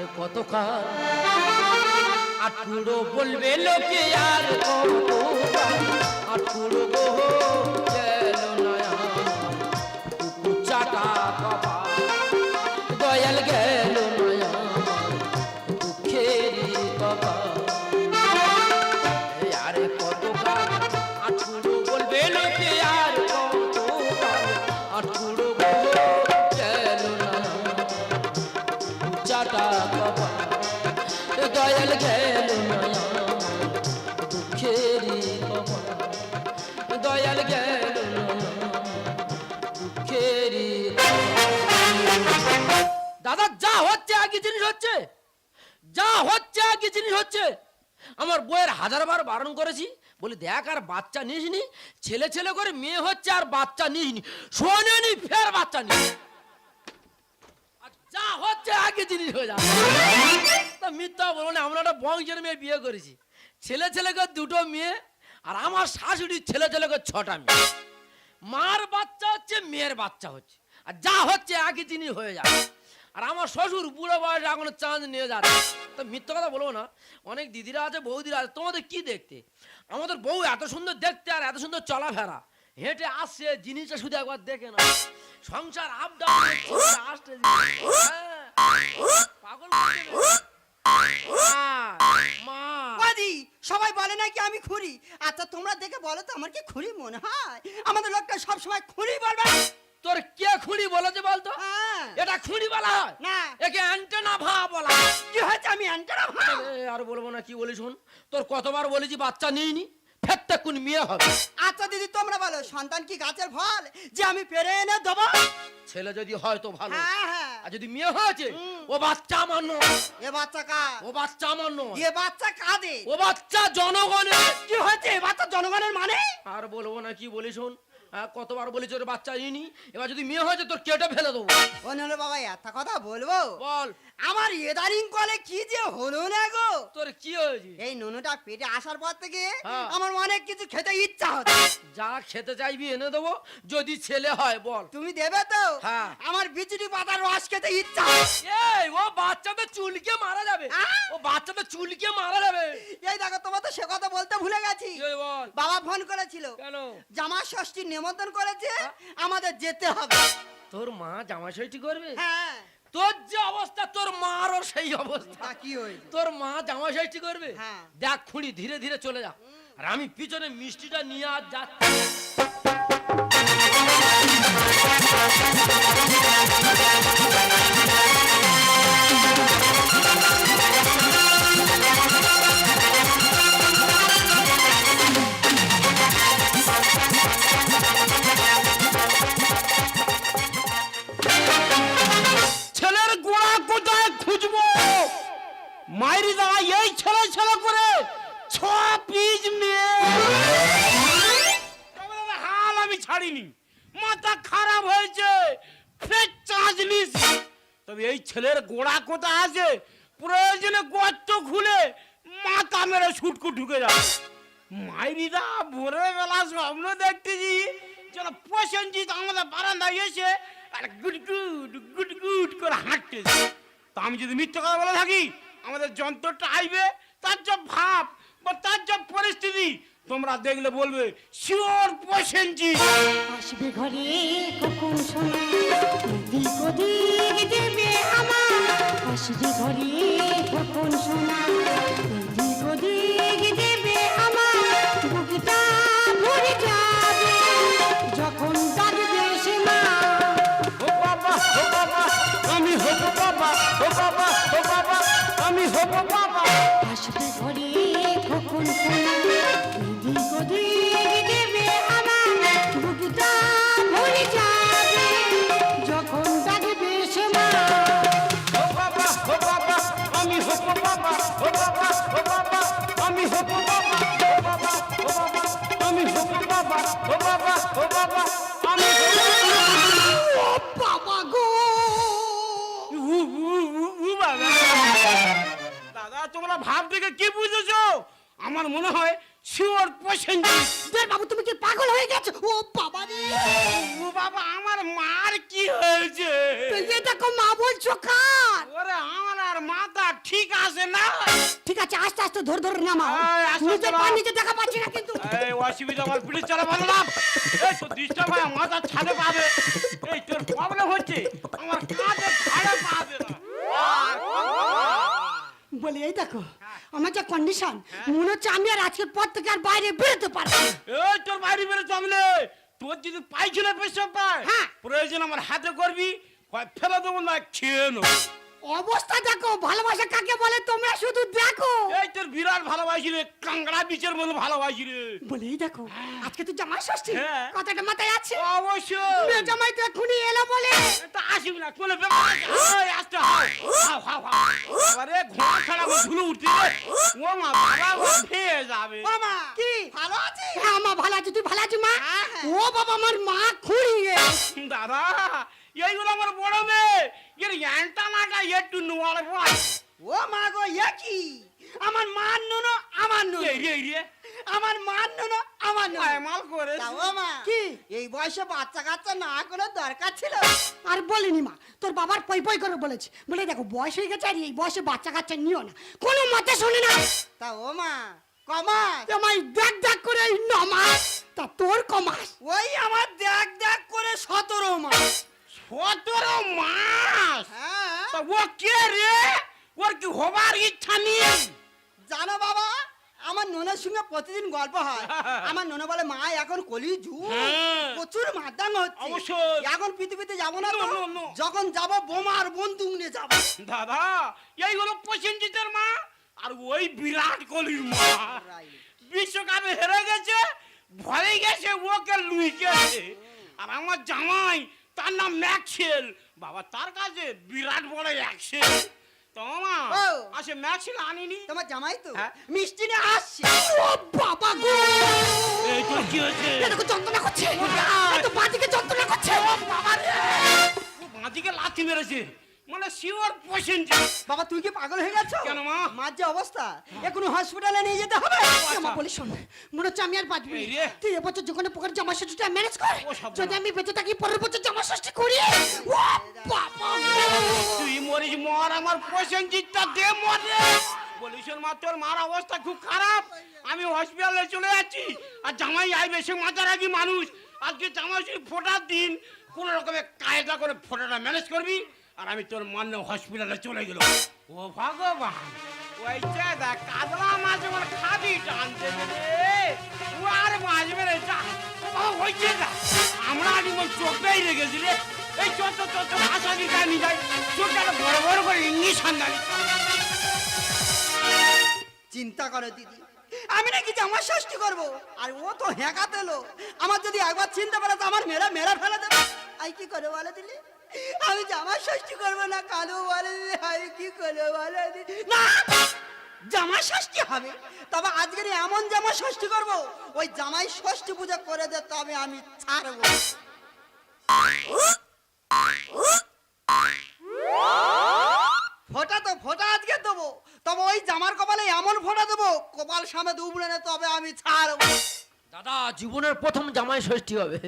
আর কত কাল আটুরো বলবে লোকে আর কত আটুরো গো কপা দয়াল গেল নয়া দুঃখেরই দয়াল গেল নয়া দুঃখেরই দাদা, যা হচ্ছে একই জিনিস হচ্ছে? যা হচ্ছে একই জিনিস হচ্ছে? আমার বইয়ের হাজার বার বারণ করেছি। বলি, দেখ, আর বাচ্চা নিস নি ছেলে ছেলে করে মেয়ে হচ্ছে, আর বাচ্চা নিস নি শোনেনি, ফের বাচ্চা নিস যা হচ্ছে একই জিনিস হয়ে যাবে। তা মিথ্যা বলো না, আমরা একটা বংশের মেয়ে বিয়ে করেছি। ছেলে ছেলেকে দুটো মেয়ে, আর আমার শাশুড়ির ছেলে ছেলেকে ছটা মেয়ে। মার বাচ্চা হচ্ছে, মেয়ের বাচ্চা হচ্ছে। আর যা হচ্ছে একই জিনিস হয়ে যাবে। আর আমার শ্বশুর বুড়ো বয়সে এখনও চাঁদ নিয়ে যাচ্ছে। তো মিথ্যা কথা বলব না। অনেক দিদিরা আছে, বৌদিরা আছে, তোমাদের কি দেখতে? আমাদের বউ এত সুন্দর দেখতে আর এত সুন্দর চলাফেরা। হেঁটে আসছে জিনিসটা শুধু একবার দেখে না সংসার আপ ডাউন হ্যাঁ। পাগল মা, সবাই বলে নাকি আমি খুরি আচ্ছা তোমরা দেখে বলো তো আমার কি খুরি মনে হয়? আমাদের লোকটা সব সময় খুরি বলবে। তোর কে খুঁড়ি বলেছে বলতো? হ্যাঁ। এটা খুঁড়ি বলা হয়? না। একে অ্যান্টেনা ভা বলা হয়। কি হয়েছে? আমি অ্যান্টেনা এ, আর বলব না কি বলি শোন? তোর কতবার বলেছি বাচ্চা নিইনি? কোন মেয়ে হবে? আচ্ছা দিদি তোমরা বলো সন্তান কি গাছের ফল যে আমি পেরে এনে দেবো? ছেলে যদি হয় তো ভালো। হ্যাঁ হ্যাঁ। আর যদি মেয়ে হয়েছে ও বাচ্চা আমার নয়। এ বাচ্চা কার? ও বাচ্চা আমার নয়। এ বাচ্চা কাদের? ও বাচ্চা জনগণের। কি হয়েছে? এ বাচ্চা জনগণের মানে? আর বলব না কি বলি শোন? কতবার বলেছি ওর বাচ্চা নিইনি এবার যদি মেয়ে হয়েছে তোর কেটে ফেলে দেবো। ও নলে বাবা এত কথা বলব? বল। আমার এদারিং কলে কি যে হলো না গো? তোর কি হয়েছে? এই নুনুটা পেটে আসার পর থেকে হ্যাঁ। আমার অনেক কিছু খেতে ইচ্ছা হচ্ছে। যা খেতে চাইবি এনে দেবো যদি ছেলে হয় বল। তুমি দেবে তো? হ্যাঁ। আমার বিচুটি পাতার রস খেতে ইচ্ছা। এই ও বাচ্চাদের চুলকে মারা যাবে! ও বাচ্চাদের চুলকে মারা যাবে। এই দেখো তোমার তো সে কথা বলতে ভুলে গেছি। বল? বাবা ফোন করেছিল। কেন? জামা ষষ্ঠীর নিমন্ত্রণ করেছে। আমাদের যেতে হবে। তোর মা জামা ষষ্ঠী করবে? হ্যাঁ। তোর যে অবস্থা তোর মারও সেই অবস্থা। কি হয়েছে তোর মা জামা ষষ্ঠী করবে? হ্যাঁ। দেখ খুঁড়ি ধীরে ধীরে চলে যা। আর আমি পিছনে মিষ্টিটা নিয়ে আর যাচ্ছি। ছেলের ছাড়িনি মাথা খারাপ হয়েছে। ফের চাঁচলিস তবে এই ছেলের গোড়া কোথায় আছে? প্রয়োজনে গর্ত খুলে মাথা মেরে ছুটকু ঢুকে যাবে মাইরিদা, ভোরবেলা স্বপ্ন দেখতেছি। যেন প্রসেনজিৎ আমাদের বারান্দায় এসে আর গুড গুড গুড গুড করে হাঁটতেছে। তা আমি যদি মিথ্যে কথা বলে থাকি, আমাদের যন্ত্রটা আইবে। তার যা ভাব বা তার যা পরিস্থিতি তোমরা দেখলে বলবে শিওর প্রসেনজিৎ আসবে ঘরে কখন শোনা? দিক ওদিক দেবে আমার। আসবে ঘরে কখন শোনা? দিক ওদিক দেবে আমার। বুকটা ভরে যাবে যখন ডাকবে সে মা। ও বাবা ও বাবা আমি হব বাবা। ও বাবা ও বাবা আমি হব বাবা। আসবে ঘরে কি বুঝেছ? আমার মনে হয় শিওর প্রসেনজিৎ দের বাবু তুমি কি পাগল হয়ে গেছো? ও বাবা রে! ও বাবা আমার মার কি হয়েছে? এই দেখো মা বলছো কার? ওরে আমার আর মাথা আসে না। ঠিক আছে আস্তে আস্তে ধরে ধরে এই, আস্তে আস্তে পা নিচে দেখা পাচ্ছি না কিন্তু। এই অসুবিধা আমার পুলিশ চলে ভালো না। এই তো ডিস্টার্ব হয় মাথা ছাদে পাবে। এই তোর প্রবলেম হচ্ছে। আমার কাঁধে ছাড়ে পাবে না। বলে এই দেখো আমার যে কন্ডিশন মনে হচ্ছে আমি আর আজকের পর থেকে আর বাইরে বেরোতে পারব। এই তোর বাইরে বেরো জমলে তোর যদি পাইছিল পায় হ্যাঁ। প্রয়োজন আমার হাতে করবি হয় ফেলে দেবো না খেয়ে নেব। অবস্থা দেখো ভালোবাসা কাকে বলে তোমরা শুধু দেখো। এই তোর বিরাট ভালোবাসি রে কাংড়া বিচের মতো ভালোবাসি রে। বলে এই দেখো আজকে তো জামাই ষষ্ঠী হ্যাঁ। কথাটা মাথায় আছে? অবশ্যই। জামাই তো এখনই এলো বলে। তা আসিবি না কোন ব্যাপার আরে ঘোড়া ছাড়া আমার ধুলো ও মা বাবা ও ফেয়ে যাবে। মামা কি ভালো আছে হ্যাঁ মা ভালো আছি। তুই ভালো আছি মা? হ্যাঁ, হ্যাঁ। ও বাবা আমার মা খুঁড়িয়ে। দাদা এইগুলো আমার বড় মেয়ে। এর অ্যান্টানাটা একটু নোয়াল ও মা গো একই কি? আমার মান নুনো আমার নুনো। এই রে এই রে। আমার মান নুনো আমার নুনো। মাল করে তা ও মা। কি? এই বয়সে বাচ্চা কাচ্চা না কোনো দরকার ছিল? আর বলিনি মা তোর বাবার পই পই করে বলেছে। বলে দেখো বয়স হয়ে গেছে আর এই বয়সে বাচ্চা কাচ্চা নিও না। কোনো মতে শোনে না। তা ও মা কমাস। তোমায় দেখ দেখ করে এই নমাস। তা তোর কমাস। ওই আমার দেখ দেখ করে সতেরো মাস সতেরো মাস? হ্যাঁ। তা ও কে রে? ওর কি হবার ইচ্ছা নেই? জানো বাবা আমার ননের সঙ্গে প্রতিদিন গল্প হয়। আমার ননে বলে মা এখন কলি যুগ হ্যাঁ। প্রচুর মাদাং হচ্ছে। অবশ্যই। এখন পৃথিবীতে যাব না তো. যখন যাব বোমার বন্দুক নিয়ে যাব। দাদা এই হলো প্রসেনজিতের মা আর ওই বিরাট কোহলির মা। বিশ্বকাপে হেরে গেছে ভরে গেছে ওকে লুই গেছে। আর আমার জামাই তার নাম ম্যাক্সেল। বাবা তার কাছে বিরাট বড় অ্যাকশন। তোমা ও। আসে ম্যাক্সেল আনিনি। তোমার জামাই তো? হ্যাঁ। মিষ্টি নিয়ে আসছে। ও বাবা গো! এই তো কি হয়েছে? এরকম যন্ত্রণা করছে? এত বাদিকে যন্ত্রণা করছে? বাবা রে! বাঁদিকে লাথি মেরেছে। মানে শিওর প্রসেনজিৎ বাবা তুই কি পাগল হয়ে গেছো? কেন মা? মার যে অবস্থা। এখনও হসপিটালে নিয়ে যেতে হবে? আমার বলি শোন মনে হচ্ছে আমি আর বাঁচবি। তুই এবছর যে কোনো প্রকার জামা ষষ্ঠীটা ম্যানেজ কর। যদি আমি বেঁচে থাকি পরের বছর জামা ষষ্ঠী করি ও বাবা। তুই মরিস মর আমার প্রসেনজিৎটা দে মরে বলিস ওর মা তোর মার অবস্থা খুব খারাপ। আমি হসপিটালে চলে যাচ্ছি আর জামাই আইবে সে আগে মানুষ। আজকে জামাই ফোটার দিন কোন রকমের কায়দা করে ফোটাটা ম্যানেজ করবি? আর আমি তোর মান্য হসপিটালে চলে গেল ও ভগবান ওই কাদলা মাছ আমার খাবি টানতে রে ও আর যা। ও আমরা মোর রেখেছি এই যাই চোখটা বড় বড় করে ইংলিশ চিন্তা করো দিদি আমি নাকি জামা ষষ্ঠী করব? আর ও তো হ্যাঁকাতে আমার যদি একবার চিন্তা পারে তো আমার মেরা মেরা ফেলে দেবে। আই কি করে বলে দিলি? আমি জামা ষষ্ঠী করব না, কালো বলে আমি কি করে বলে না, জামা ষষ্ঠী হবে। তবে আজকের এমন জামা ষষ্ঠী করব, ওই জামাই ষষ্ঠী পূজা করে দে, তবে আমি ছাড়বো। ফোটা তো, ফোটা আজকে দেবো। তবে ওই জামার কপালে এমন ফোটা দেবো, কপাল সামনে দুবড়ে তবে আমি ছাড়বো। দাদা, জীবনের প্রথম জামাই ষষ্ঠী হবে।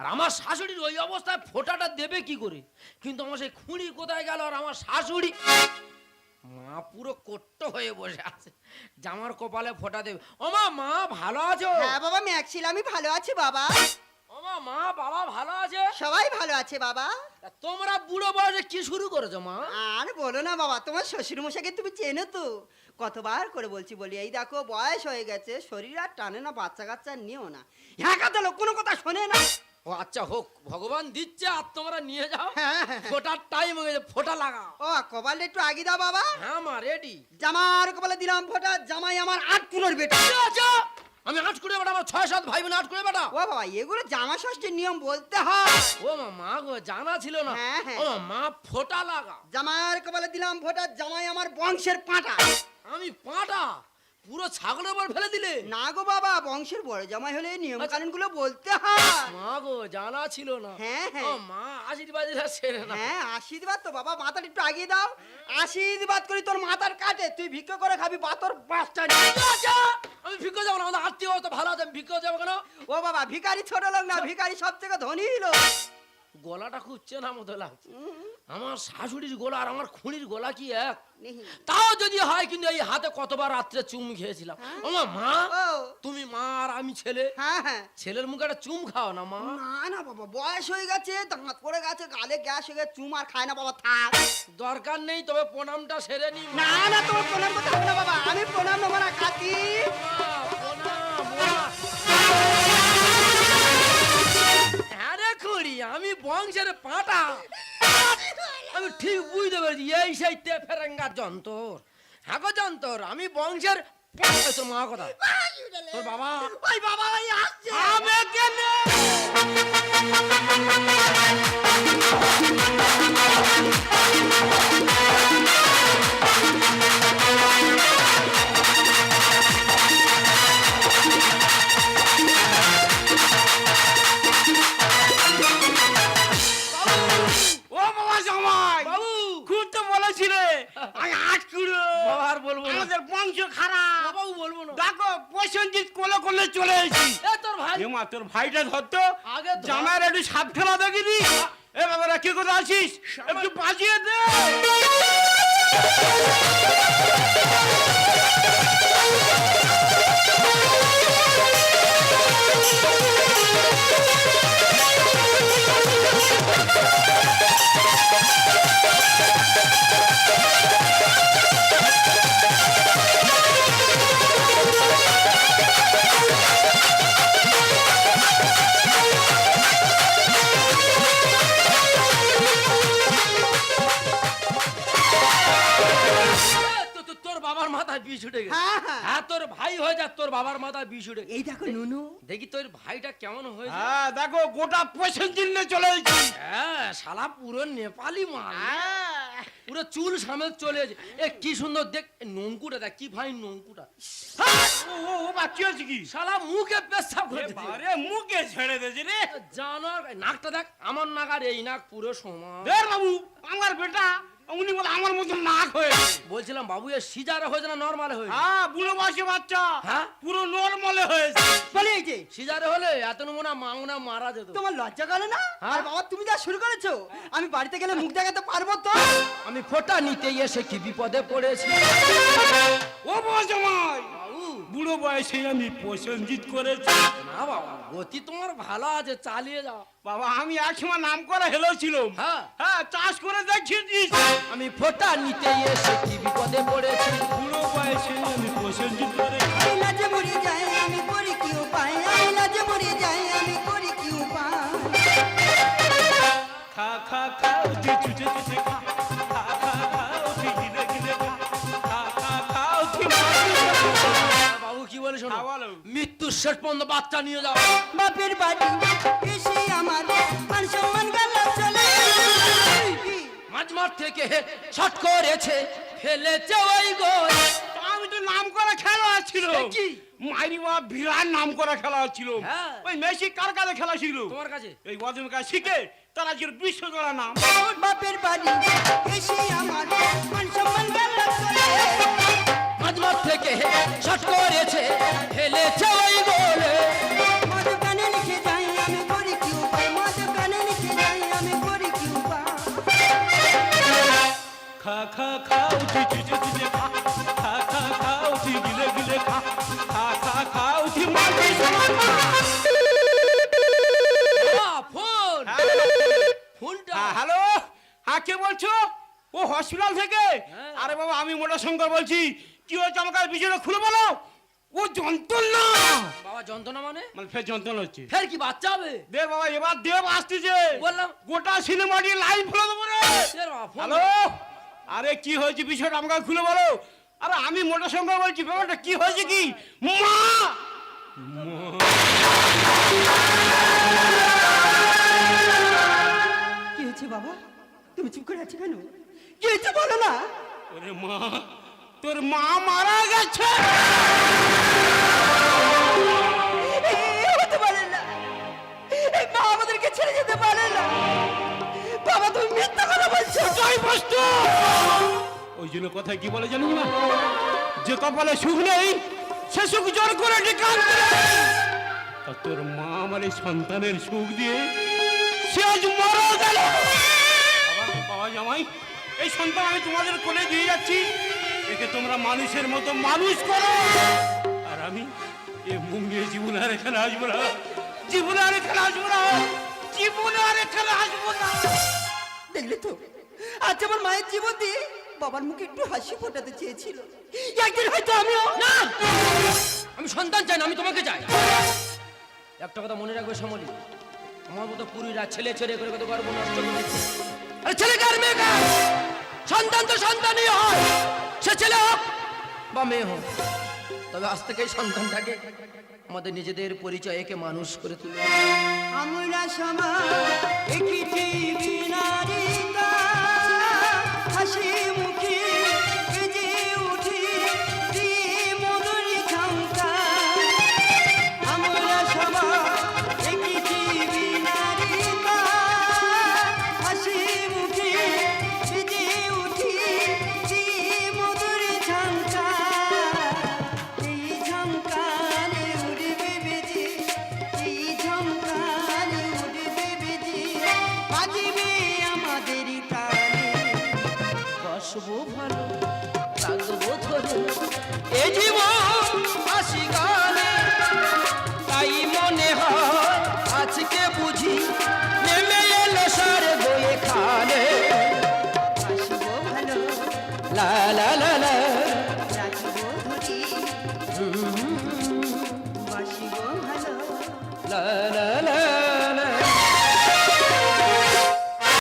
আর আমার শাশুড়ির ওই অবস্থায় ফোঁটাটা দেবে কি করে? কিন্তু আমার সেই খুঁড়ি কোথায় গেল আর আমার শাশুড়ি? মা পুরো কট্ট হয়ে বসে আছে। জামার কপালে ফোঁটা দেবে। ও মা ভালো আছো? হ্যাঁ বাবা ম্যাক্সিল আমি ভালো আছি বাবা। ও মা বাবা ভালো আছে? সবাই ভালো আছে বাবা। তোমরা বুড়ো বয়সে কি শুরু করেছ মা? আর বলো না বাবা তোমার শ্বশুর মশাইকে তুমি চেনো তো? কতবার করে বলছি বলি এই দেখো বয়স হয়ে গেছে শরীর আর টানে না বাচ্চা কাচ্চা নিও না। হ্যাঁ কথা কোনো কথা শোনে না। ও আচ্ছা হোক ভগবান দিচ্ছে আর তোমরা নিয়ে যাও। হ্যাঁ, হ্যাঁ। ফোটার টাইম হয়ে গেছে ফোটা লাগাও। ও কপালে একটু আগে দাও বাবা। হ্যাঁ মা রেডি জামার কপালে দিলাম ফোটা জামাই আমার আট কুলোর বেটা। আমি আট করে বেটা আমার ছয় সাত ভাই বোন আট করে বেটা। ও বাবা এগুলো জামা ষষ্ঠীর নিয়ম বলতে হয়। ও মা মা গো জানা ছিল না। হ্যাঁ, হ্যাঁ। ও মা, মা ফোটা লাগা জামার কপালে দিলাম ফোটা জামাই আমার বংশের পাঁটা। আমি পাটা? পুরো ছাগলের উপর ফেলে দিলে। না গো বাবা বংশের বড় জামাই হলে নিয়ম কানুনগুলো বলতে হয়। মা গো জানা ছিল না। হ্যাঁ, হ্যাঁ। মা আশীর্বাদ সেরে না। হ্যাঁ আশীর্বাদ তো বাবা মাথাটা একটু আগিয়ে দাও। আশীর্বাদ করি তোর মাথার কাটে তুই ভিক্ষা করে খাবি পাথর পাঁচটা। আচ্ছা, আমি ভিক্ষা যাব না আমাদের আত্মীয় তো ভালো আছে আমি ভিক্ষা যাব কেন? ও বাবা ভিখারি ছোট লোক না ভিখারি সব থেকে ধনী লোক। গলাটা খুব চেনা মতো লাগছে। আমার শাশুড়ির গলা আর আমার খুঁড়ির গলা কি এক? তাও যদি হয় কিন্তু এই হাতে কতবার রাত্রে চুম খেয়েছিলাম। আমার মা তুমি মা আর আমি ছেলে। হ্যাঁ হ্যাঁ। ছেলের মুখে একটা চুম খাও না মা। না না বাবা বয়স হয়ে গেছে দাঁত পড়ে গেছে গালে গ্যাস হয়ে গেছে চুম আর খায় না বাবা থাক। দরকার নেই তবে প্রণামটা সেরে নি না না তোমার প্রণাম করতে হবে না বাবা আমি প্রণাম নেব না কাকি। আমি বংশের পাটা। আমি ঠিক বুঝতে পেরেছি এই সেই তে ফেরেঙ্গার যন্তর। হ্যাঁ যন্তর আমি বংশের তোর মা কথা। তোর বাবা? ওই বাবা ওই আসছে। আমি কেনে? খারাপ। বাবু বলব না। দেখো প্রসেনজিৎ কোলে কোলে চলে এসেছি। এ তোর ভাই এ মা তোর ভাইটা ধরতো। আগে ধর। জামাইয়ের একটু সাপ খেলা দেখিনি। এ বাবারা কি করে আছিস? একটু বাজিয়ে দে। হ্যাঁ ভাই হয়ে যা তোর বাবার মাথায় বিষ উঠে এই দেখো নুনু। দেখি তোর ভাইটা কেমন হয়েছে। হ্যাঁ দেখো গোটা প্রসেনজিৎ নিয়ে চলে এসেছি। হ্যাঁ শালা পুরো নেপালি মাল। হ্যাঁ। পুরো চুল সামনে চলে এসে এ কি সুন্দর দেখ নঙ্কুটা দেখ কি ভাই নঙ্কুটা। হ্যাঁ, ও ও বাচ্চা হচ্ছে কি? শালা মুখে পেশাব করে দিয়েছে। আরে মুখে ছেড়ে দিয়েছে রে। জানোয়ার নাকটা দেখ আমার নাক আর এই নাক পুরো সমান। দেখ বাবু আমার বেটা। উনি বলে আমার মতন নাক হয়েছে বলছিলাম বাবু এ সিজারে হয়েছে না নর্মালে হয়েছে? হ্যাঁ বুড়ো বয়সে বাচ্চা। হ্যাঁ? পুরো নর্মালে হয়েছে। বলে এই যে সিজারে হলে এত নমুনা মাংনা মারা যেত। তোমার লজ্জা করে না? হ্যাঁ? আর বাবা তুমি যা শুরু করেছ আমি বাড়িতে গেলে মুখ দেখাতে পারব তো? আমি ফোটা নিতে এসে কি বিপদে পড়েছি? ও বাবা জামাই বাবু বুড়ো বয়সে আমি প্রসেনজিৎ করেছি। না বাবা গতি তোমার ভালো আছে চালিয়ে যাও। বাবা আমি একসময় নাম করা হেলো ছিলাম। হ্যাঁ। হ্যাঁ চাষ করে দেখিয়েছিস আমি ফোটা নিতে এসে কি বিপদে পড়েছি? বুড়ো বয়সে আমি প্রসেনজিৎ করেছি। আমি লাজে মরে যাই আমি করি কি উপায়? আমি লাজে মরে যাই আমি করি কি উপায়? খা খা খা উঠি চুচে চুচে খা খা খা খা উঠি গিলে গিলে খা খা খা উঠি কি বলে শোনো হ্যাঁ, বলো। মৃত্যুর শেষ পর্যন্ত বাচ্চা নিয়ে যাও বাপের বাড়ি এসে আমার মান সম্মান গেল চলে? মাঝ মাঠ থেকে শট করেছে ফেলেছে ওই গোল আমি তো নাম করা খেলা ছিল কি? মাইরি বা বিরাট নাম করা খেলা ছিল হ্যাঁ। ওই মেসি কার কাছে খেলা ছিল তোমার কাছে এই ওয়াজম কাছে শিখে তারা ছিল বিশ্ব করা নাম বাপের বাড়ি এসে আমার মান সম্মান গেল চলে মাঝ মাঠ থেকে শট করেছে বাবা আমি মোটা শঙ্কর বলছি। কি হয়েছে আমাকে বিষয়টা খুলে বলো? ও যন্ত্রণা! বাবা যন্ত্রণা মানে? মানে ফের যন্ত্রণা হচ্ছে। ফের কি বাচ্চা হবে? দে বাবা এবার দেব আসতেছে। বললাম। গোটা সিনেমা দিয়ে লাইভ ফেলে দেবো রে। হ্যালো? আরে কি হয়েছে? বিষয়টা আমাকে খুলে বলো। আরে আমি মোটা শঙ্কর বলছি ব্যাপারটা কি হয়েছে কি? মা! কি হয়েছে বাবা? তুমি চুপ করে আছো কেন? কি হয়েছে বলো না? ওরে মা তোর মা মারা গেছে। হতে পারে না। এই মা আমাদেরকে ছেড়ে যেতে পারে না। বাবা তুমি মিথ্যা কথা বলছো। জয় বস্তু ওই জন্য কথা কি বলে না যে কপালে সুখ নেই সে সুখ জোর করে ডেকে আনতে নেই। তোর মা আমার এই সন্তানের সুখ দিয়ে সে আজ মারা গেল। বাবা জামাই এই সন্তান আমি তোমাদের কোলে দিয়ে যাচ্ছি। একে তোমরা মানুষের মতো মানুষ করো। আর আমি এ মুখ নিয়ে জীবনে আর এখানে আসব না। জীবনে আর এখানে আসব না। জীবনে আর এখানে আসব না। দেখলে তো আজ আমার মায়ের জীবন দিয়ে বাবার মুখে একটু হাসি ফোটাতে চেয়েছিল। একদিন হয়তো আমিও না! আমি সন্তান চাই না আমি তোমাকে চাই। একটা কথা মনে রাখবে শ্যামলী আমার মতো পুরীরা ছেলে ছেড়ে করে কত গর্ব নষ্ট করেছে। ছেলে কার মেয়ে সন্তান তো সন্তানই হয়। সে ছেলে হোক বা মেয়ে হোক, তবে আজ থেকে এই সন্তানটাকে আমাদের নিজেদের পরিচয়কে মানুষ করে তুলে। আমরা সমাজ বাজবে আমাদের প্রাণে। বসবো ভালো থাকব ধরো এ জীবন